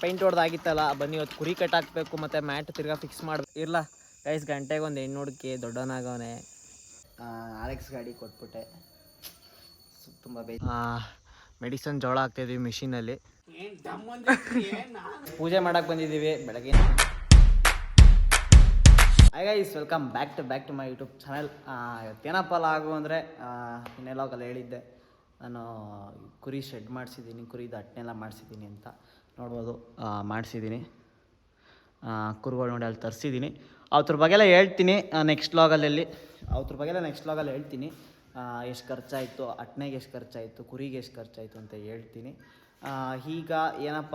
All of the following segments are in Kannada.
ಪೈಂಟ್ ಹೊಡೆದಾಗಿತ್ತಲ್ಲ ಬನ್ನಿ ಇವತ್ತು ಕುರಿ ಕಟ್ ಹಾಕ್ಬೇಕು ಮತ್ತು ಮ್ಯಾಟ್ ತಿರ್ಗಾ ಫಿಕ್ಸ್ ಮಾಡ್ ಇರಲ್ಲ ಗೈಸ್ ಗಂಟೆಗೆ ಒಂದು ಹೆಣ್ಣು ಹುಡುಕಿ ದೊಡ್ಡವನಾಗವನೆ ಆಲೆಕ್ಸ್ ಗಾಡಿ ಕೊಟ್ಬಿಟ್ಟೆ. ತುಂಬ ಬೇ ಮೆಡಿಸನ್ ಜೋಳ ಹಾಕ್ತಿದ್ವಿ ಮಿಷಿನಲ್ಲಿ ಪೂಜೆ ಮಾಡಕ್ಕೆ ಬಂದಿದ್ದೀವಿ ಬೆಳಗ್ಗೆ. Hi guys welcome back to back to my YouTube channel ಇವತ್ತೇನಪ್ಪ ಆಗು ಅಂದರೆ ಇನ್ನೆಲ್ಲ ಹೇಳಿದ್ದೆ. ನಾನು ಕುರಿ ಶೆಡ್ ಮಾಡಿಸಿದ್ದೀನಿ ಕುರಿದು ಅಟ್ಟನೆಲ್ಲ ಮಾಡಿಸಿದ್ದೀನಿ ಅಂತ. ನೋಡ್ಬೋದು ಮಾಡಿಸಿದ್ದೀನಿ. ಕುರುಗಳು ನೋಡಿ ಅಲ್ಲಿ ತರಿಸಿದ್ದೀನಿ. ಅವ್ರ ಬಗ್ಗೆ ಎಲ್ಲ ಹೇಳ್ತೀನಿ ನೆಕ್ಸ್ಟ್ ಲಾಗಲ್ಲಿ ಅವ್ರ ಬಗ್ಗೆ ಎಲ್ಲ ನೆಕ್ಸ್ಟ್ ಲಾಗಲ್ಲಿ ಹೇಳ್ತೀನಿ. ಎಷ್ಟು ಖರ್ಚಾಯಿತು ಅಟ್ನೆಗೆ ಎಷ್ಟು ಖರ್ಚಾಯಿತು, ಕುರಿಗೆ ಎಷ್ಟು ಖರ್ಚಾಯಿತು ಅಂತ ಹೇಳ್ತೀನಿ. ಈಗ ಏನಪ್ಪ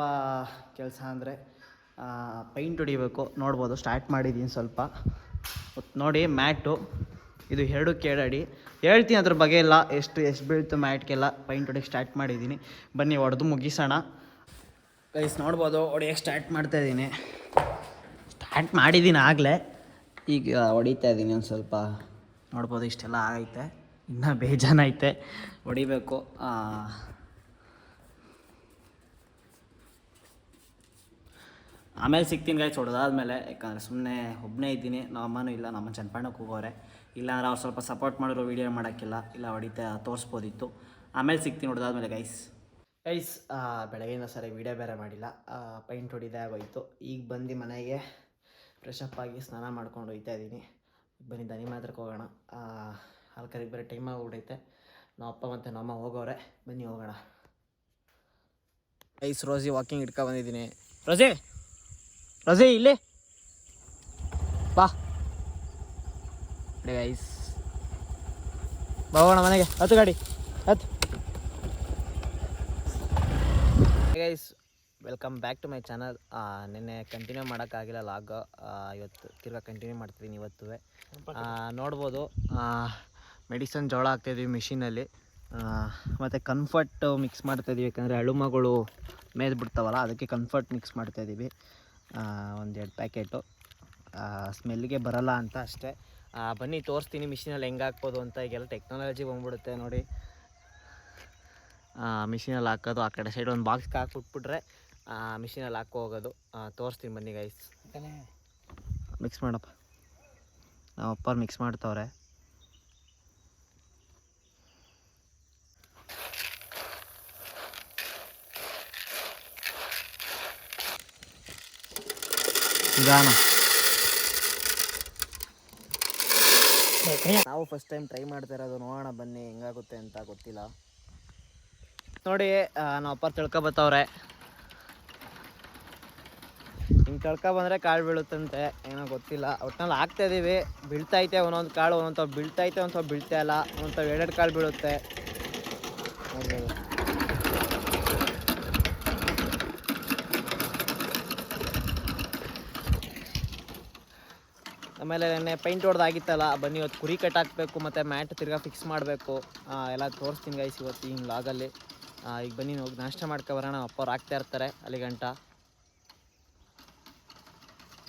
ಕೆಲಸ ಅಂದರೆ ಪೈಂಟ್ ಹೊಡಿಬೇಕು. ನೋಡ್ಬೋದು ಸ್ಟಾರ್ಟ್ ಮಾಡಿದ್ದೀನಿ ಸ್ವಲ್ಪ. ನೋಡಿ, ಮ್ಯಾಟು. ಇದು ಎರಡು ಕೇಳಡಿ. ಹೇಳ್ತೀನಿ ಅದ್ರ ಬಗ್ಗೆ ಎಲ್ಲ ಎಷ್ಟು ಎಷ್ಟು ಬೀಳ್ತು ಮ್ಯಾಟ್ಗೆಲ್ಲ. ಪೈಂಟ್ ಹೊಡಿಗೆ ಸ್ಟಾರ್ಟ್ ಮಾಡಿದ್ದೀನಿ ಬನ್ನಿ ಹೊಡೆದು ಮುಗಿಸೋಣ. ಗೈಸ್ ನೋಡ್ಬೋದು ಹೊಡೆಯೋಕ್ಕೆ ಸ್ಟಾರ್ಟ್ ಮಾಡ್ತಾ ಇದ್ದೀನಿ ಸ್ಟಾರ್ಟ್ ಮಾಡಿದ್ದೀನಿ ಆಗಲೇ. ಈಗ ಹೊಡಿತಾ ಇದ್ದೀನಿ ಒಂದು ಸ್ವಲ್ಪ. ನೋಡ್ಬೋದು, ಇಷ್ಟೆಲ್ಲ ಆಗೈತೆ. ಇನ್ನೂ ಬೇಜಾನೈತೆ ಹೊಡಿಬೇಕು ಆಮೇಲೆ ಸಿಗ್ತೀನಿ ಗೈಸ್ ಹೊಡೆದಾದ್ಮೇಲೆ. ಯಾಕಂದರೆ ಸುಮ್ಮನೆ ಒಬ್ಬನೇ ಇದ್ದೀನಿ. ನಮ್ಮ ಅಮ್ಮನೂ ಇಲ್ಲ, ನಮ್ಮ ಚನ್ನಪಣ್ಣಕ್ಕೆ ಹೋಗೋರೆ. ಇಲ್ಲಾಂದ್ರೆ ಅವ್ರು ಸ್ವಲ್ಪ ಸಪೋರ್ಟ್ ಮಾಡಿರೋ ವೀಡಿಯೋ ಮಾಡೋಕ್ಕಿಲ್ಲ. ಇಲ್ಲ, ಹೊಡಿತಾ ತೋರಿಸ್ಬೋದಿತ್ತು. ಆಮೇಲೆ ಸಿಗ್ತೀನಿ, ಹೊಡೆದಾದ್ಮೇಲೆ ಗೈಸ್ ಗೈಸ್ ಬೆಳಗ್ಗೆಯಿಂದ ಸರಿ ವೀಡಿಯೋ ಬೇರೆ ಮಾಡಿಲ್ಲ. ಪೈಂಟ್ ಹೊಡಿದೇ, ಆಗೋಯ್ತು. ಈಗ ಬಂದು ಮನೆಗೆ ಫ್ರೆಶ್ ಅಪ್ ಆಗಿ ಸ್ನಾನ ಮಾಡ್ಕೊಂಡು ಹೋಗ್ತಾ ಇದ್ದೀನಿ. ಬನ್ನಿ, ದನಿ ಮಾತ್ರಕ್ಕೆ ಹೋಗೋಣ. ಅಲ್ಕರಿಗೆ ಬೇರೆ ಟೈಮ್ ಆಗಿಬಿಡೈತೆ ನಮ್ಮ ಅಪ್ಪ ಮತ್ತು ನಮ್ಮ ಅಮ್ಮ ಹೋಗೋರೆ. ಬನ್ನಿ, ಹೋಗೋಣ. ಐಸ್ ರೋಸಿ ವಾಕಿಂಗ್ ಇಟ್ಕೊ ಬಂದಿದ್ದೀನಿ. ರೋಸಿ ರೋಸಿ ಇಲ್ಲಿ! ಬಾ. ಐಸ್ ಹೋಗೋಣ ಮನೆಗೆ. ಹತ್ತು ಗಾಡಿ. ಹತ್ತು. Guys welcome back to my channel ನಿನ್ನೆ ಕಂಟಿನ್ಯೂ ಮಾಡೋಕ್ಕಾಗಿಲ್ಲ ಲಾಗ್ ಇವತ್ತು ತಿರ್ಗಾ ಕಂಟಿನ್ಯೂ ಮಾಡ್ತಿದ್ದೀನಿ ಇವತ್ತು ನೋಡ್ಬೋದು ಮೆಡಿಸನ್ ಜೋಳ ಹಾಕ್ತಾಯಿದ್ವಿ ಮಿಷಿನಲ್ಲಿ ಮತ್ತು ಕನ್ಫರ್ಟ್ ಮಿಕ್ಸ್ ಮಾಡ್ತಾಯಿದ್ವಿ ಯಾಕಂದರೆ ಅಳುಮಗಳು ಮೇದ್ಬಿಡ್ತಾವಲ್ಲ ಅದಕ್ಕೆ ಕನ್ಫರ್ಟ್ ಮಿಕ್ಸ್ ಮಾಡ್ತಾಯಿದ್ದೀವಿ ಒಂದೆರಡು ಪ್ಯಾಕೆಟು ಸ್ಮೆಲ್ಗೆ ಬರಲ್ಲ ಅಂತ ಅಷ್ಟೇ. ಬನ್ನಿ, ತೋರಿಸ್ತೀನಿ ಮಿಷಿನಲ್ಲಿ ಹೆಂಗೆ ಹಾಕ್ಬೋದು ಅಂತ. ಈಗೆಲ್ಲ ಟೆಕ್ನಾಲಜಿ ಬಂದ್ಬಿಡುತ್ತೆ ನೋಡಿ. ಮಿಷಿನಲ್ಲಿ ಹಾಕೋದು ಆ ಕಡೆ ಸೈಡ್ ಒಂದು ಬಾಕ್ಸ್ಗೆ ಹಾಕ್ಬಿಟ್ಬಿಟ್ರೆ ಮಿಷಿನಲ್ಲಿ ಹಾಕೋ ಹೋಗೋದು. ತೋರಿಸ್ತೀನಿ ಬನ್ನಿ ಗೈಸ್ ಮಿಕ್ಸ್ ಮಾಡಪ್ಪ. ನಮ್ಮ ಅಪ್ಪ ಮಿಕ್ಸ್ ಮಾಡ್ತವ್ರೆ. ನಿಧಾನ ನಾವು ಫಸ್ಟ್ ಟೈಮ್ ಟ್ರೈ ಮಾಡ್ತಾ ಇರೋದು ನೋಡೋಣ ಬನ್ನಿ ಹೆಂಗಾಗುತ್ತೆ ಅಂತ ಗೊತ್ತಿಲ್ಲ. ನೋಡಿ ನಮ್ಮ ಅಪ್ಪ ತಿಳ್ಕೊ ಬತ್ತವ್ರೆ. ಹಿಂಗೆ ತಿಳ್ಕೊ ಬಂದರೆ ಕಾಳು ಬೀಳುತ್ತಂತೆ, ಏನೋ ಗೊತ್ತಿಲ್ಲ. ಒಟ್ನಲ್ಲಿ ಹಾಕ್ತಾ ಇದ್ದೀವಿ ಬೀಳ್ತೈತೆ ಒಂದೊಂದು ಕಾಳು ಒಂದೊಂದು ಬೀಳ್ತಾ ಬೀಳ್ತೈತೆ ಒಂದು ಸ್ವಲ್ಪ ಬೀಳ್ತಾ ಇಲ್ಲ. ಒಂದೊಂದು ಎರಡೆರಡು ಕಾಳು ಬೀಳುತ್ತೆ. ನೋಡ್ಬೋದು ಆಮೇಲೆ ನೆನ್ನೆ ಪೈಂಟ್ ಹೊಡೆದಾಗಿತ್ತಲ್ಲ, ಬನ್ನಿ ಇವತ್ತು ಕುರಿ ಕಟ್ ಹಾಕಬೇಕು, ಮತ್ತು ಮ್ಯಾಟ್ ತಿರ್ಗಾ ಫಿಕ್ಸ್ ಮಾಡಬೇಕು. ಎಲ್ಲ ತೋರಿಸ್ತೀನಿ ಗೈಸ್ ಇವತ್ತು ಹಿಂಗೆ ಲಾಗಲ್ಲಿ ಈಗ ಬನ್ನಿ ಹೋಗಿ ನಾಷ್ಟ ಮಾಡ್ಕೊ ಬರೋಣ. ಅಪ್ಪ ಅವ್ರು ಆಗ್ತಾ ಇರ್ತಾರೆ, ಅಲ್ಲಿ ಗಂಟ.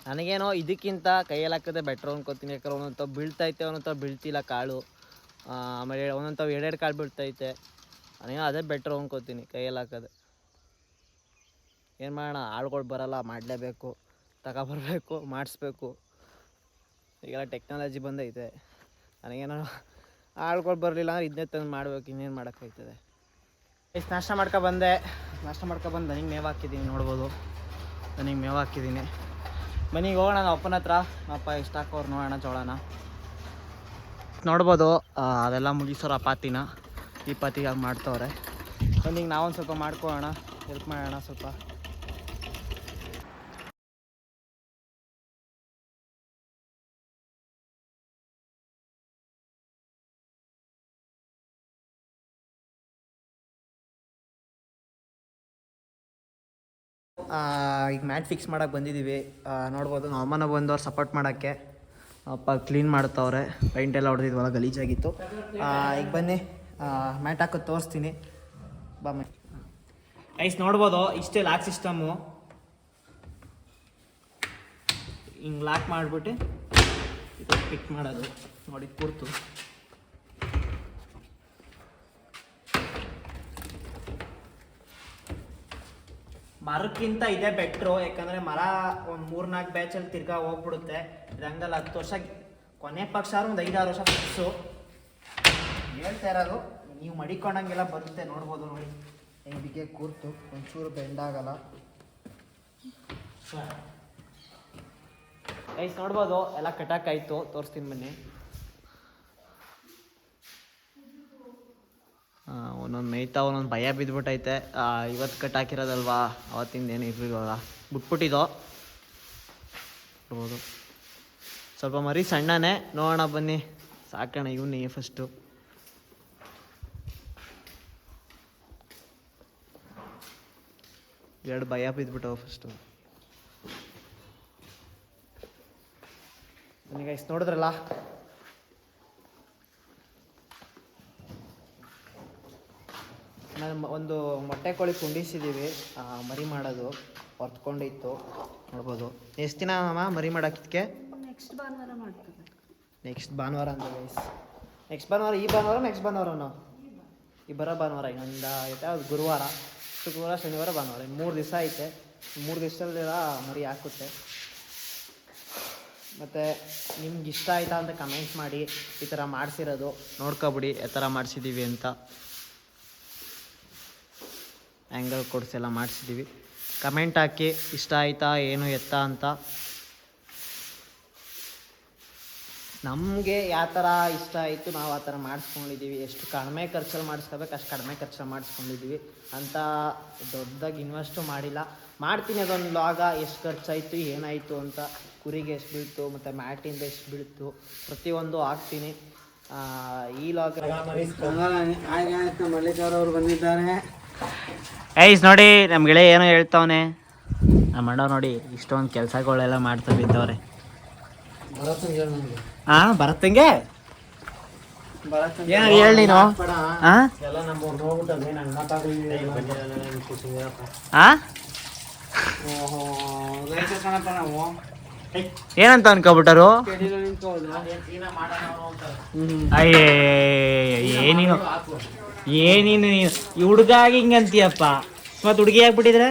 ನನಗೇನೋ ಇದಕ್ಕಿಂತ ಕೈಯಲ್ಲಿ ಹಾಕೋದೇ ಬೆಟ್ರ್ ಅನ್ಕೋತೀನಿ, ಯಾಕಂದ್ರೆ ಒಂದೊಂದು ಬೀಳ್ತೈತೆ ಒಂದೊಂದು ಬೀಳ್ತಿಲ್ಲ ಕಾಳು. ಆಮೇಲೆ ಒಂದೊಂದು ಎರಡೆರಡು ಕಾಳು ಬೀಳ್ತೈತೆ ನನಗೇನೋ ಅದೇ ಬೆಟ್ರ್ ಅನ್ಕೋತೀನಿ ಕೈಯಲ್ಲಿ ಹಾಕೋದು. ಏನು ಮಾಡೋಣ, ಆಳ್ಗಳು ಬರೋಲ್ಲ, ಮಾಡಲೇಬೇಕು, ತಗೊಬರ್ಬೇಕು, ಮಾಡಿಸ್ಬೇಕು. ಈಗೆಲ್ಲ ಟೆಕ್ನಾಲಜಿ ಬಂದೈತೆ. ನನಗೇನೋ ಆಳ್ಗಳು ಬರಲಿಲ್ಲ ಅಂದ್ರೆ ಇದನ್ನೇ ತಂದು ಮಾಡ್ಬೇಕು, ಇನ್ನೇನು ಮಾಡೋಕ್ಕಾಯ್ತದೆ ಎಷ್ಟು ನಾಷ್ಟ ಮಾಡ್ಕೊ ಬಂದೆ. ನಾಷ್ಟ ಮಾಡ್ಕೊ ಬಂದು ನನಗೆ ಮೇವು ಹಾಕಿದ್ದೀನಿ ನೋಡ್ಬೋದು. ನನಗೆ ಮೇವು ಹಾಕಿದ್ದೀನಿ ಮನೆಗೆ ಹೋಗೋಣ ನಮ್ಮ ಅಪ್ಪನ ಹತ್ರ. ಅಪ್ಪ ಇಷ್ಟ ಹಾಕೋರು ನೋಡೋಣ, ಜೋಳನ. ನೋಡ್ಬೋದು ಅದೆಲ್ಲ ಮುಗಿಸೋರು ಆ ಪಾತಿನ ಈ ಪಾತಿಗೆ ಮಾಡ್ತವ್ರೆ. ಬನ್ನಿಗೆ ನಾವೊಂದು ಸ್ವಲ್ಪ ಮಾಡ್ಕೊಳ್ಳೋಣ ಹೆಲ್ಪ್ ಮಾಡೋಣ ಸ್ವಲ್ಪ. ಈಗ ಮ್ಯಾಟ್ ಫಿಕ್ಸ್ ಮಾಡೋಕೆ ಬಂದಿದ್ದೀವಿ ನೋಡ್ಬೋದು ಅಮ್ಮನ ಬಂದವ್ರು ಸಪೋರ್ಟ್ ಮಾಡೋಕ್ಕೆ. ಅಪ್ಪ ಕ್ಲೀನ್ ಮಾಡ್ತಾವ್ರೆ ಪೈಂಟ್ ಎಲ್ಲ ಹೊಡೆದಿದ್ವಲ್ಲ, ಗಲೀಜಾಗಿತ್ತು. ಈಗ ಬನ್ನಿ. ಮ್ಯಾಟ್ ಹಾಕೋದು ತೋರಿಸ್ತೀನಿ. ಬಾ ಮೈ ಐಸ್ ನೋಡ್ಬೋದು ಇಷ್ಟೇ ಲಾಕ್ ಸಿಸ್ಟಮು ಹಿಂಗೆ ಲಾಕ್ ಮಾಡಿಬಿಟ್ಟು ಇದು ಪಿಕ್ ಮಾಡೋದು. ನೋಡಿ ಕೂರ್ತು ಮರಕ್ಕಿಂತ ಇದೇ ಬೆಟ್ರು ಯಾಕಂದರೆ ಮರ ಒಂದು ಮೂರ್ನಾಲ್ಕು ಬ್ಯಾಚಲ್ಲಿ ತಿರ್ಗಾ ಹೋಗ್ಬಿಡುತ್ತೆ. ಇದಂಗಲ್ಲ ಹತ್ತು ವರ್ಷ ಕೊನೆ ಪಕ್ಷ ಒಂದು ಐದಾರು ವರ್ಷ ಫಿಕ್ಸು ಹೇಳ್ತಾ ಇರೋದು ನೀವು ಮಡಿಕೊಂಡಂಗೆಲ್ಲ ಬರುತ್ತೆ ನೋಡ್ಬೋದು ನೋಡಿ. ಹಿಂಗೆ ಕೂರ್ತು ಒಂಚೂರು ಬೆಂಡಾಗಲ್ಲ ಐಸ್ ನೋಡ್ಬೋದು ಎಲ್ಲ ಕಟಾಕಾಯ್ತು ತೋರಿಸ್ತೀನಿ ಬನ್ನಿ. ಒಂದೊಂದು ಮೇಯ್ತಾ, ಒಂದೊಂದು ಭಯ ಬಿದ್ದುಬಿಟ್ಟೈತೆ ಇವತ್ತು ಕಟ್ ಹಾಕಿರೋದಲ್ವಾ? ಅವತ್ತಿಂದ ಏನು ಇರ್ಲಿಲ್ವಲ್ಲ ಬಿಟ್ಬಿಟ್ಟಿದ್ದೋ ನೋಡ್ಬೋದು ಸ್ವಲ್ಪ ಮರಿ ಸಣ್ಣನೇ. ನೋಡೋಣ, ಬನ್ನಿ. ಸಾಕೋಣ ಇವನ್ನೇ ಫಸ್ಟು ಎರಡು ಭಯ ಬಿದ್ದುಬಿಟ್ಟವ ಫಸ್ಟು ನನಗೆ ಗೈಸ್ ನೋಡಿದ್ರಲ್ಲ? ನಾನು ಒಂದು ಮೊಟ್ಟೆ ಕೋಳಿ ಕುಂಡಿಸಿದ್ದೀವಿ ಮರಿ ಮಾಡೋದು. ಹೊರ್ತ್ಕೊಂಡಿತ್ತು. ನೋಡ್ಬೋದು. ಎಷ್ಟು ದಿನ ಅಮ್ಮ ಮರಿ ಮಾಡೋಕ್ಕಿದ್ಕೆ ನೆಕ್ಸ್ಟ್ ಭಾನುವಾರ ಮಾಡ್ತೀವಿ. ನೆಕ್ಸ್ಟ್ ಭಾನುವಾರ ಅಂತ ಗೈಸ್ ನೆಕ್ಸ್ಟ್ ಭಾನುವಾರ ಈ ಭಾನುವಾರ ನೆಕ್ಸ್ಟ್ ಭಾನುವಾರನು ಈ ಬರೋ ಭಾನುವಾರ ಇನ್ನೊಂದು ಐತೆ ಅದು ಗುರುವಾರ. ಶುಕ್ರವಾರ ಶನಿವಾರ ಭಾನುವಾರ. ಮೂರು ದಿವಸ ಐತೆ. ಮೂರು ದಿವಸದಲ್ಲೆಲ್ಲ ಮರಿ ಹಾಕುತ್ತೆ. ಮತ್ತು ನಿಮ್ಗೆ ಇಷ್ಟ ಆಯ್ತಾ ಅಂತ ಕಮೆಂಟ್ ಮಾಡಿ. ಈ ಥರ ಮಾಡಿಸಿರೋದು. ನೋಡ್ಕೊಬಿಡಿ. ಯಾವ ಥರ ಮಾಡಿಸಿದ್ದೀವಿ ಅಂತ. ಆ್ಯಂಗಲ್ ಕೊಡ್ಸೆಲ್ಲ ಮಾಡಿಸಿದ್ದೀವಿ ಕಮೆಂಟ್ ಹಾಕಿ, ಇಷ್ಟ ಆಯ್ತಾ, ಏನು ಎತ್ತ ಅಂತ. ನಮಗೆ ಯಾವ ಥರ ಇಷ್ಟ ಆಯಿತು, ನಾವು ಆ ಥರ ಮಾಡಿಸ್ಕೊಂಡಿದ್ದೀವಿ ಎಷ್ಟು ಕಡಿಮೆ ಖರ್ಚಲ್ಲಿ ಮಾಡಿಸ್ಕೋಬೇಕು, ಅಷ್ಟು ಕಡಿಮೆ ಖರ್ಚಲ್ಲಿ ಮಾಡಿಸ್ಕೊಂಡಿದ್ದೀವಿ ಅಂತ ದೊಡ್ಡದಾಗಿ ಇನ್ವೆಸ್ಟು ಮಾಡಿಲ್ಲ. ಮಾಡ್ತೀನಿ ಅದೊಂದು ಲಾಗ ಎಷ್ಟು ಖರ್ಚಾಯಿತು, ಏನಾಯಿತು ಅಂತ. ಕುರಿಗೆ ಎಷ್ಟು ಬೀಳ್ತು, ಮತ್ತು ಮ್ಯಾಟಿಂದ ಎಷ್ಟು ಬೀಳ್ತು, ಪ್ರತಿಯೊಂದು ಹಾಕ್ತೀನಿ. ಈ ಲಾಗ ಮಲ್ಲಿಕಾರ್ ಅವರು ಬಂದಿದ್ದಾರೆ. ಐಸ್ ನೋಡಿ ನಮ್ಮ ಗೆಳೆ ಏನೋ ಹೇಳ್ತಾವನೆ. ನಮ್ಮ ಅಣ್ಣ ನೋಡಿ ಇಷ್ಟೊಂದು ಕೆಲಸಗಳೆಲ್ಲ ಮಾಡ್ತಾ ಬಿದ್ದವ್ರೆ. ಹಾ ಬರತ್ತಂಗೆ ಏನು ಹೇಳಿ ನೀನು. ಏನಂತ ಅನ್ಕೊಬಿಟ್ಟರು? ಅಯ್ಯೇ ಏನಿನು ಏನಿನು ನೀನು ಈ ಹುಡುಗ ಆಗಿ ಹಿಂಗಂತೀಯಪ್ಪ ಮತ್ತೆ ಹುಡುಗಿ ಆಗ್ಬಿಟ್ಟಿದ್ರೆ?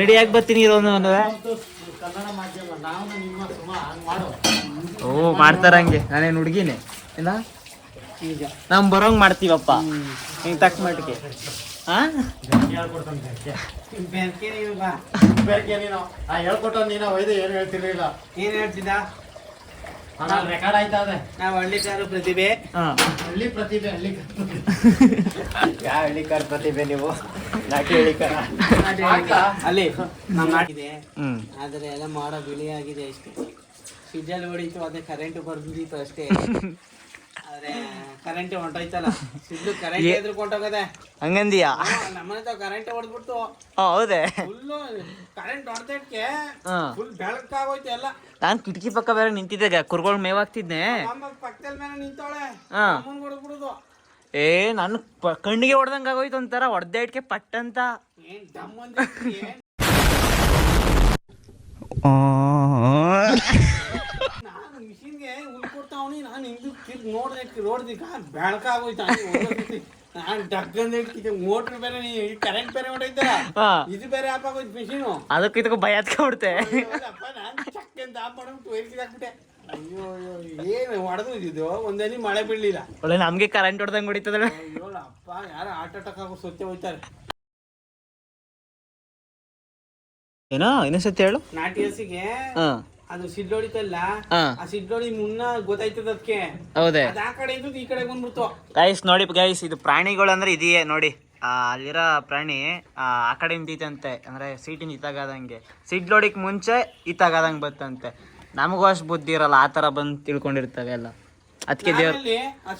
ರೆಡಿ ಆಗಿ ಬರ್ತೀನಿ ಇರೋನು ಅನ್ನೋದ? ಕನ್ನಡ ಮಾಧ್ಯಮ ನಾವು ನಿಮ್ಮ ಸುಮ ಹಂಗೆ ಮಾಡು ಓ ಮಾಡ್ತಾರ ಹಂಗೆ. ನಾನೇನು ಹುಡುಗಿನೇ? ಇಲ್ಲ ನಿಜ ನಾವು ಬರೋಂಗ್ ಮಾಡ್ತೀವಪ್ಪ. ಹಿಂಗೆ ತಕ್ಕ ಮಟ್ಟಿಗೆ. ಹಾಂ ಹೇಳ್ಕೊಟ್ಟ ನೀನು ಒಯ್ದು ಏನು ಹೇಳ್ತಿರ್ಲಿಲ್ಲ. ಏನ್ ಹೇಳ್ತಿದ್ದ? ರೆಕಾರ್ಡ್ ಆಯ್ತಾ ಅದೇ ನಾವು ಹಳ್ಳಿಕಾರು ಪ್ರತಿಭೆ. ಹಾಂ. ಹಳ್ಳಿ ಪ್ರತಿಭೆ ಹಳ್ಳಿ ಯಾವ ಹಳ್ಳಿಕಾರ ಪ್ರತಿಭೆ ನೀವು? ನಾಟಿ ಹಳ್ಳಿಕಾರ ಅಲ್ಲಿ. ನಮ್ಮ ನಾಟಿದೆ ಹ್ಞೂ ಆದರೆ ಎಲ್ಲ ಮಾಡೋ ಬಿಳಿ ಆಗಿದೆ ಅಷ್ಟೇ. ಸಿಡ್ಜಲ್ಲಿ ಹೊಡಿತು ಅದೇ ಕರೆಂಟ್ ಬರ್ದಿತ್ತು ಅಷ್ಟೇ. ಕರೆಂಟ್ ಹೊಂಟೋಯ್ತಲ್ಲ. ಸಿಡ್ಲು ಕರೆಂಟ್ ಏ- ಎದ್ರು ಕೊಂಟೋಗದೆ ಹಂಗಂದಿಯಾ? ನಮ್ಮನೆ ಕರೆಂಟ್ ಹೊಡೆದ್ಬಿಟ್ಟು. ಹೌದೇ. ಫುಲ್ಲು ಕರೆಂಟ್ ಹೊಡೆದಕ್ಕೆ ಫುಲ್ ಬೆಳಕಾಗೋಯ್ತು ಎಲ್ಲ. ನಾನು ಕಿಟಕಿ ಪಕ್ಕ ಬೇರೆ ನಿಂತಿದ್ದೆ ಕುರ್ಗಳು ಮೇವಾಗ್ತಿದ್ನೆ ಪಕ್ಕದಲ್ಲಿ ಮೇಲೆ ನಿಂತವಳೆ. ಅಮ್ಮನ್ ಹೊಡೆದ್ಬಿಡುದು. ಏ ನನ್ನ ಕಣ್ಣಿಗೆ ಹೊಡೆದಂಗೆ ಆಗೋಯ್ತು ಒಂಥರ ಹೊಡೆದೇ ಇಟ್ಕೆ ಪಟ್ಟಂತ ಏನ್ ದಮ್ ಅಂದ್ರೆ ಏನ್ ನಾನು ಮಿಷಿನ್ಗೆ ಹುಲ್ ಕೊಡ್ತಾವನಿ ನಾನು ಹಿಂದೆ ತಿರ್ಗಿ ನೋಡ್ದೆ ಬೆಳಕ ಆಗೋಯ್ತು ನಾನು ಡಗ್ಗಂದ ಇಟ್ಕಿದ್ದೆ ಮೋಟ್ರ್ ಬೇರೆ ಕರೆಂಟ್ ಬೇರೆ ಹೊಡೈತಲ್ಲ ಇದು ಬೇರೆ ಆಪ್ ಆಗೋಯ್ತು ಮಿಷಿನು ಅದಕ್ಕೆ ಇದಕ್ಕೆ ಭಯ ಹತ್ಕೊಂಡ್ಬಿಡ್ತೆ ಅಪ್ಪ ನಾನು ಚಕ್ಕಂತ ಆಪ್ ಮಾಡ್ಬಿಟ್ಟು ವೈರ್ಗೆ ಹಾಕ್ಬಿಟ್ಟೆ. ಅಯ್ಯೋ ಅಯ್ಯೋ ಏನು ಹೊಡೆದು ಇದ್ದಿದ್ದು ಒಂದೇನಿ ಮಳೆ ಬೀಳಲಿಲ್ಲ. ಒಳ್ಳೆ ನಮಗೆ ಕರೆಂಟ್ ಹೊಡೆದಂಗೆ ಹೊಡಿತದಲ್ಲ ಅಯ್ಯೋ ಅಪ್ಪ ಯಾರು ಆಟ ಅಟ್ಯಾಕ್ ಆಗೋ ಸೊತ್ತೆ ಹೋಯ್ತಾರೆ. ಏನೋ ಇನ್ನೊಂದ್ಸತಿ ಹೇಳು. ನಾಟಿ ಹಸಿಗೆ ಹಾಂ. ಅದು ಆ ಸಿಡ್ಲೋಡಿ ಮುನ್ನ ಗೊತ್ತಾಯ್ತದ ಅದಕ್ಕೆ ಹೌದೇ. ಅದ್ ಆ ಕಡೆ ಇದ್ದು ಈ ಕಡೆ ಬಂದ್ಬಿಡ್ತು. ಗೈಸ್ ನೋಡಿ ಗೈಸ್ ಇದು ಪ್ರಾಣಿಗಳು ಅಂದ್ರೆ ಇದೆಯೇ ನೋಡಿ. ಆ, ಅಲ್ಲಿರೋ ಪ್ರಾಣಿ ಆ ಆ ಕಡೆ ನಿಂತೈತಂತೆ ಅಂದ್ರೆ ಸೀಟಿನ ಇತ್ತಾಗದಂಗೆ ಸೀಟ್ ಲೋಡಿಕ್ ಮುಂಚೆ ಇತ್ತಾಗದಂಗೆ ಬತ್ತಂತೆ. ನಮಗೂ ಅಷ್ಟು ಬುದ್ಧಿ ಇರಲ್ಲ ಆ ತರ ಬಂದು ತಿಳ್ಕೊಂಡಿರ್ತವೆ ಎಲ್ಲ. ಅದಕ್ಕೆ ದೇವ್ರ ಆಮೇಲೆ ಆ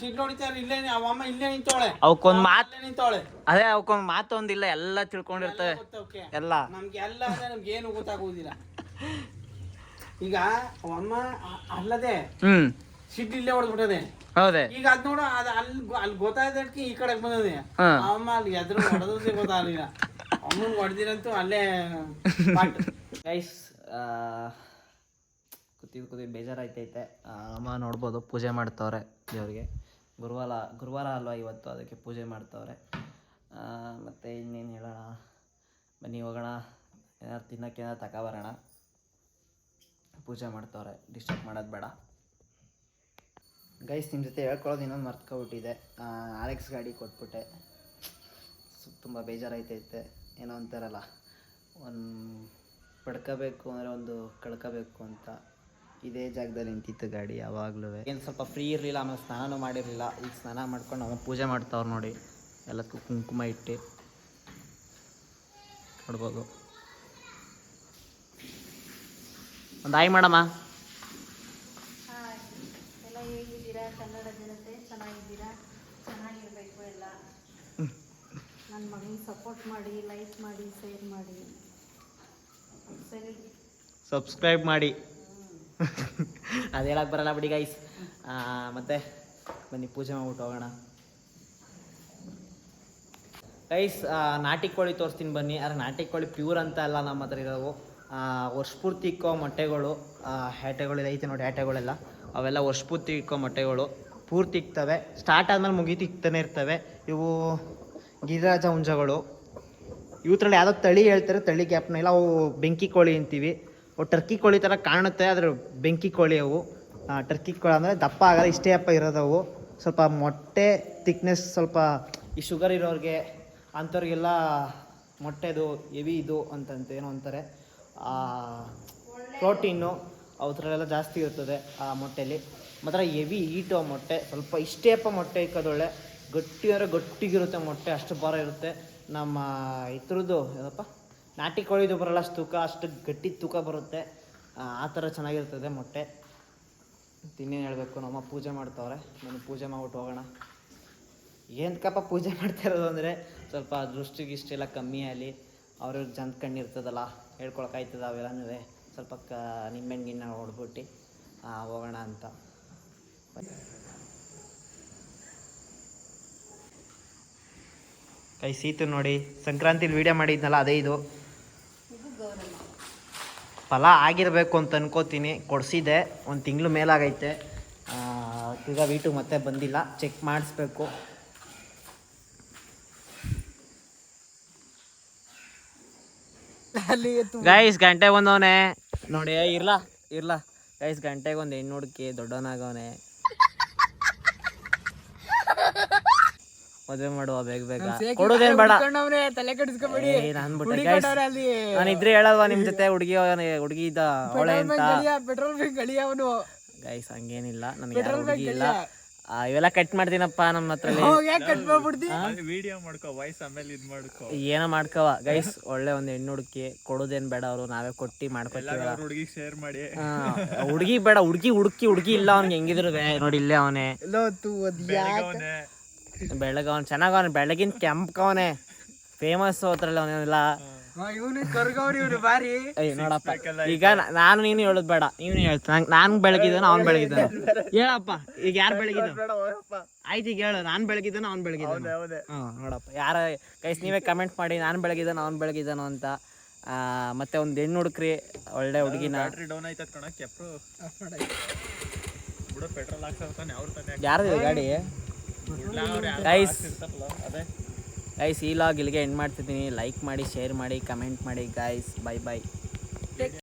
ಇಲ್ಲೇ ಅವ ಅಮ್ಮ ಇಲ್ಲೇ ನಿಂತವಳೆ. ಅವಕ್ಕೊಂದು ಮಾತು ಒಂದಿಲ್ಲ ನಿಂತವಳೆ. ಅದೇ ಅವಕ್ಕೊಂದು ಎಲ್ಲ ತಿಳ್ಕೊಂಡಿರ್ತವೆ. ಗೊತ್ತವ್ಕೆ. ಎಲ್ಲ. ನಮ್ಗೆ ಎಲ್ಲ ಅದೇ ನಮ್ಗೆ ಏನು ಗೊತ್ತಾಗುವುದಿಲ್ಲ. ಈಗ ಅಮ್ಮ ಅಲ್ಲದೆ ಹ್ಮ್. ಸಿಡ್ ಇಲ್ಲೇ ಹೊಡೆದ್ಬಿಟ್ಟದೆ ಹೌದೇ. ಈಗ ಅದ್ ನೋಡು ಅದು ಅಲ್ಲಿ ಅಲ್ಲಿ ಗೊತ್ತಾಯ್ದಕ್ಕೆ ಈ ಕಡೆ ಬಂದದೆ ಹಾ. ಅಮ್ಮ ಅಲ್ಲಿ ಎದುರು ಹೊಡೆದೇ ಗೊತ್ತಾಗಲಿಲ್ಲ. ಅಮ್ಮನ್ ಹೊಡೆದಿರಂತೂ ಅಲ್ಲೇ. ಗೈಸ್ ಕೂತಿದ್ದು ಕೂತಿದ್ದು ಬೇಜಾರಾಯ್ತೈತೆ. ಆ, ಅಮ್ಮ ನೋಡ್ಬೋದು ಪೂಜೆ ಮಾಡ್ತವ್ರೆ ದೇವ್ರಿಗೆ. ಗುರುವಾರ ಗುರುವಾರ ಅಲ್ವಾ ಇವತ್ತು ಅದಕ್ಕೆ ಪೂಜೆ ಮಾಡ್ತವ್ರೆ. ಆ, ಮತ್ತೆ ಇನ್ನೇನು ಹೇಳೋಣ? ಬನ್ನಿ ಹೋಗೋಣ. ಏನಾರು ತಿನ್ನೋಕೆ ಏನಾರು ತಗೊಬರೋಣ ಪೂಜೆ ಮಾಡ್ತವ್ರೆ ಡಿಸ್ಟರ್ಬ್ ಮಾಡೋದು ಬೇಡ. ಗೈಸ್ ನಿಮ್ಮ ಜೊತೆ ಹೇಳ್ಕೊಳ್ಳೋದು ಇನ್ನೊಂದು ಮರ್ತ್ಕೊಬಿಟ್ಟಿದೆ. ಆಲೆಕ್ಸ್ ಗಾಡಿ ಕೊಟ್ಬಿಟ್ಟೆ. ತುಂಬ ಬೇಜಾರಾಯ್ತೈತೆ. ಏನೋ ಅಂತಾರಲ್ಲ, ಒಂದು ಪಡ್ಕೋಬೇಕು ಅಂದರೆ ಒಂದು ಕಳ್ಕೋಬೇಕು ಅಂತ. ಇದೇ ಜಾಗದಲ್ಲಿ ನಿಂತಿತ್ತು ಗಾಡಿ ಯಾವಾಗಲೂ. ಏನು ಸ್ವಲ್ಪ ಫ್ರೀ ಇರಲಿಲ್ಲ, ಆಮೇಲೆ ಸ್ನಾನನೂ ಮಾಡಿರಲಿಲ್ಲ. ಈಗ ಸ್ನಾನ ಮಾಡ್ಕೊಂಡು ಅಮ್ಮ ಪೂಜೆ ಮಾಡ್ತಾವ್ರು ನೋಡಿ. ಎಲ್ಲದಕ್ಕೂ ಕುಂಕುಮ ಇಟ್ಟು ನೋಡ್ಬೋದು. ಒಂದು ಆಯ್ ಮಾಡಮ್ಮ. ಎಲ್ಲ ಹೇಗಿದ್ದೀರಾ ಕನ್ನಡ ಜನತೆ ಚೆನ್ನಾಗಿದ್ದೀರಾ ಚೆನ್ನಾಗಿರ್ಬೇಕು ಎಲ್ಲ ನನ್ನ ಮಗನಿಗೆ ಸಪೋರ್ಟ್ ಮಾಡಿ. ಲೈಕ್ ಮಾಡಿ ಶೇರ್ ಮಾಡಿ ಸರಿ ಸಬ್ಸ್ಕ್ರೈಬ್ ಮಾಡಿ ಅದು ಹೇಳಕ್ಕೆ ಬರಲ್ಲ ಬಿಡಿ ಗೈಸ್ ಮತ್ತೆ ಬನ್ನಿ ಪೂಜೆ ಮಾಡ್ಬಿಟ್ಟು ಹೋಗೋಣ. ಗೈಸ್ ನಾಟಿ ಕೋಳಿ ತೋರಿಸ್ತೀನಿ ಬನ್ನಿ. ಆದರೆ ನಾಟಿ ಕೋಳಿ ಪ್ಯೂರ್ ಅಂತ ಅಲ್ಲ ನಮ್ಮ ಹತ್ರ ಇರೋವು ವರ್ಷಪೂರ್ತಿ ಇಕ್ಕೋ ಮೊಟ್ಟೆಗಳು ಆ, ಹ್ಯಾಟೆಗಳು ಐತೆ ನೋಡಿ ಹ್ಯಾಟೆಗಳೆಲ್ಲ. ಅವೆಲ್ಲ ವರ್ಷಪೂರ್ತಿ ಇಕ್ಕೋ ಮೊಟ್ಟೆಗಳು. ಪೂರ್ತಿ ಇಕ್ತವೆ ಸ್ಟಾರ್ಟ್ ಆದ್ಮೇಲೆ ಮುಗೀತು ಇಕ್ತಾನೆ ಇರ್ತವೆ. ಇವು ಗಿರಿರಾಜ ಹುಂಜಗಳು. ಇವತ್ರಲ್ಲಿ ಯಾವುದೋ ತಳಿ ಹೇಳ್ತಾರೆ ತಳಿ ಗ್ಯಾಪ್ನ ಇಲ್ಲ. ಅವು ಬೆಂಕಿ ಕೋಳಿ ಅಂತೀವಿ. ಅವು ಟರ್ಕಿ ಕೋಳಿ ಥರ ಕಾಣುತ್ತೆ ಆದರೆ ಬೆಂಕಿ ಕೋಳಿ ಅವು. ಟರ್ಕಿ ಕೋಳಿ ಅಂದರೆ ದಪ್ಪ ಆಗಲ್ಲ ಇಷ್ಟೇ ಅಪ್ಪ ಇರೋದವು. ಸ್ವಲ್ಪ ಮೊಟ್ಟೆ ತಿಕ್ನೆಸ್ ಸ್ವಲ್ಪ ಈ ಶುಗರ್ ಇರೋರಿಗೆ ಅಂಥವ್ರಿಗೆಲ್ಲ ಮೊಟ್ಟೆದು ಹೆವಿ ಇದು ಅಂತಂತ ಏನೋ ಅಂತಾರೆ. ಪ್ರೋಟೀನು ಅವತ್ರಲ್ಲೆಲ್ಲ ಜಾಸ್ತಿ ಇರ್ತದೆ ಆ ಮೊಟ್ಟೆಲಿ. ಮಾತ್ರ ಹೆವಿ ಈಟು ಆ ಮೊಟ್ಟೆ. ಸ್ವಲ್ಪ ಇಷ್ಟೇ ಅಪ್ಪ ಮೊಟ್ಟೆ ಇಕ್ಕೋದೊಳ್ಳೆ. ಗಟ್ಟಿ ಅಂದರೆ ಗಟ್ಟಿಗಿರುತ್ತೆ ಮೊಟ್ಟೆ, ಅಷ್ಟು ಭಾರ ಇರುತ್ತೆ. ನಮ್ಮ ಇದ್ರದ್ದು ಏನಪ್ಪ? ನಾಟಿ ಕೋಳಿದು ಬರಲ್ಲ, ಅಷ್ಟು ತೂಕ, ಅಷ್ಟು ಗಟ್ಟಿ ತೂಕ ಬರುತ್ತೆ. ಆ ಥರ ಚೆನ್ನಾಗಿರ್ತದೆ ಮೊಟ್ಟೆ. ತಿನ್ನೇನು ಹೇಳಬೇಕು? ನಮ್ಮ ಪೂಜೆ ಮಾಡ್ತಾವ್ರೆ. ನಾನು ಪೂಜೆ ಮಾಡ್ಬಿಟ್ಟು ಹೋಗೋಣ. ಏನಕ್ಕಪ್ಪ ಪೂಜೆ ಮಾಡ್ತಾ ಇರೋದು ಅಂದರೆ ಸ್ವಲ್ಪ ದೃಷ್ಟಿಗಿಷ್ಟೆಲ್ಲ ಗಿಷ್ಟಿ ಕಮ್ಮಿ ಆಗಲಿ. ಅವ್ರಿಗೆ ಜನ ಕಣ್ಣಿರ್ತದಲ್ಲ ಹೇಳ್ಕೊಳಕಾಯ್ತದ ಅವೆಲ್ಲನೂ. ಸ್ವಲ್ಪ ಕ, ನಿಂಬೆಹಣ್ಣು ಗಿನ್ನ ಹೊಡ್ಬಿಟ್ಟು ಹೋಗೋಣ ಅಂತ. ಕೈ ಸೀತು ನೋಡಿ. ಸಂಕ್ರಾಂತಿಲಿ ವಿಡಿಯೋ ಮಾಡಿದ್ನಲ್ಲ, ಅದೇ ಇದು. ಫಲ ಆಗಿರಬೇಕು ಅಂತ ಅನ್ಕೋತೀನಿ. ಕೊಡಿಸಿದೆ. ಒಂದು ತಿಂಗಳು ಮೇಲಾಗೈತೆ. ಈಗ ವೀಟು ಮತ್ತೆ ಬಂದಿಲ್ಲ. ಚೆಕ್ ಮಾಡಿಸ್ಬೇಕು. ಗೈಸ್ ಗಂಟೆ ಬಂದವನೆ. ನೋಡಿ ಇರ್ಲಾ ಇರ್ಲಾ. ಗೈಸ್ ಗಂಟೆಗೆ ಒಂದು ಹೆಣ್ಣು ಹುಡುಕಿ ದೊಡ್ಡವನಾಗವನೆ. ಮದುವೆ ಮಾಡುವ ಬೇಗ ಬೇಗ. ಕೊಡೋದೇನ್ ಬೇಡ. ತಲೆ ಕೆಡಿಸ್ಕೊಬೇಡಿ. ನಾನು ಬಿಟ್ಟೆ guys. ನಾನ್ ಇದ್ರೆ ಹೇಳಲ್ವಾ ನಿಮ್ ಜೊತೆ ಹುಡುಗಿ ಹುಡುಗಿ ಇದ್ದ ಅವಳೆ ಅಂತ. ಪೆಟ್ರೋಲ್ ಬಂಕ್ ಗಳಿಯ ಅವನು. ಗೈಸ್ ಹಂಗೇನಿಲ್ಲ. ನನಗೆ ಹುಡುಗಿ ಇಲ್ಲ. ಆ, ಇವೆಲ್ಲ ಕಟ್ ಮಾಡ್ತೀನಪ್ಪ ನಮ್ಮ ಹತ್ರ ಯಾಕೆ ಕಟ್ ಮಾಡ್ಬಿಡ್ತಿ? ಏನೋ ಮಾಡ್ಕವ ಗೈಸ್ ಒಳ್ಳೆ ಒಂದು ಹೆಣ್ಣು ಹುಡುಕಿ ಕೊಡೋದೇನ್ ಬೇಡ ಅವರು ನಾವೇ ಕೊಟ್ಟಿ ಮಾಡ್ಕೊತೀವಲ್ಲ ಹುಡುಗಿ ಬೇಡ ಹುಡುಗಿ ಹುಡುಕಿ ಹುಡುಗಿ ಇಲ್ಲ ಅವ್ನಿಗೆ ಹೆಂಗಿದ್ರು ನೋಡಿ ಇಲ್ಲೇ ಅವನೇ. ಲೋತು ಅದ್ ಯಾಕೆ? ಬೆಳಗಿನ ಚೆನ್ನಾಗವನ್ ಬೆಳಗಿನ ಕೆಂಪ್ಕವನೆ. ಫೇಮಸ್ ಹೋತ್ರಲ್ಲ ಅವನೆಲ್ಲ. ಇವನು ಕರ್ಗವ್ರಿ ಇವನು ಬಾರಿ. ಅಯ್ಯ ನೋಡಪ್ಪ. ಈಗ ನಾ- ನಾನು ನೀನು ಹೇಳೋದು ಬೇಡ. ಇವನು ಹೇಳ್ತ ನಾನು ಬೆಳಗಿದ್ದಾನ ಅವ್ನು ಬೆಳಗಿದ್ದಾನೆ ಹೇಳಪ್ಪ ಈಗ ಯಾರು ಬೆಳಗಿದ ಆಯ್ತು ಈಗ ಹೇಳು. ನಾನು ಬೆಳಗಿದ್ದಾನ ಅವ್ನು ಬೆಳಗಿದ್ದಾನೆ ಹ್ಞೂ ನೋಡಪ್ಪ. ಯಾರ ಕೈಸ್ ನೀವೇ ಕಮೆಂಟ್ ಮಾಡಿ. ನಾನು ಬೆಳಗಿದ್ದಾನ ಅವ್ನು ಬೆಳಗಿದ್ದಾನೋ ಅಂತ. ಆ, ಮತ್ತೆ ಒಂದು ಹೆಣ್ಣು ಹುಡುಕ್ರಿ ಒಳ್ಳೆ ಹುಡುಗಿನ. ಯಾರ್ದು ಗಾಡಿ? ಗೈಸ್ ಗೈಸ್ ಈ ಲಾಗ್ ಇಲ್ಲಿಗೆ ಎಂಡ್ ಮಾಡ್ತಿದ್ದೀನಿ. ಲೈಕ್ ಮಾಡಿ ಶೇರ್ ಮಾಡಿ ಕಮೆಂಟ್ ಮಾಡಿ ಗೈಸ್ ಬೈ ಬೈ